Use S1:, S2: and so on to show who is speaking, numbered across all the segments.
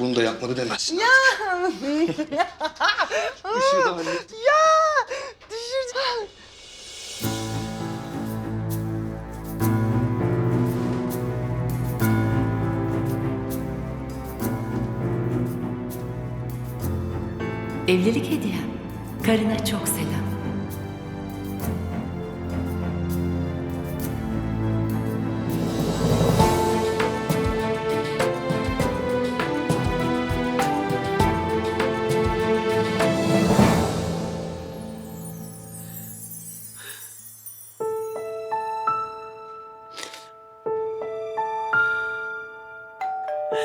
S1: bunu da yapmadı demezsin. Ya. Anne.
S2: Düşürdüm.
S3: Evlilik hediyem. Karına çok selam.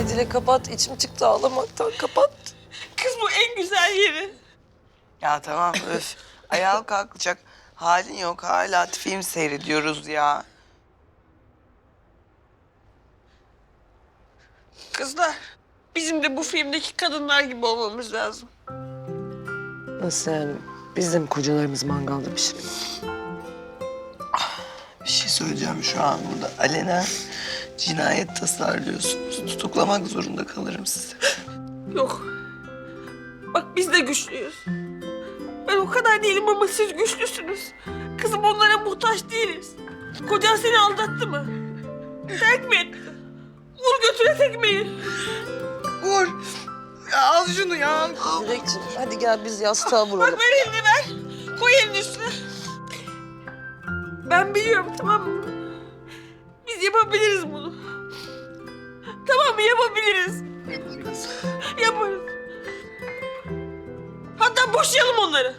S2: Ay Dile kapat. içim çıktı ağlamaktan. Kapat.
S4: Kız bu en güzel yeri.
S5: Ya tamam öf. Ayağa kalkacak halin yok. Hala film seyrediyoruz ya.
S4: Kızlar bizim de bu filmdeki kadınlar gibi olmamız lazım.
S2: Nasıl yani? Biz de mi kocalarımız mangalda pişirelim?
S5: Bir şey söyleyeceğim şu an burada. Alenen cinayet tasarlıyorsunuz. Tutuklamak zorunda kalırım sizi.
S4: Yok. Bak biz de güçlüyüz. Ben o kadar değilim ama siz güçlüsünüz. Kızım onlara muhtaç değiliz. Kocan seni aldattı mı? Terk mi etti? Vur götüre tekmeyi.
S5: Vur. Ya al şunu ya.
S2: Dilekciğim hadi gel biz yastığa vuralım.
S4: Bak ver elini ver. Koy elini üstüne. Ben biliyorum tamam mı? Biz yapabiliriz bunu. Mı yapabiliriz. Yaparız. Hatta boşayalım onları.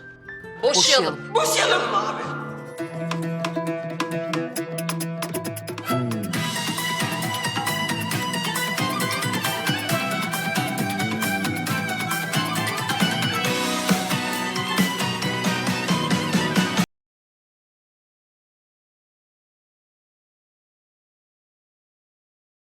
S2: Boşayalım.
S4: Boşayalım.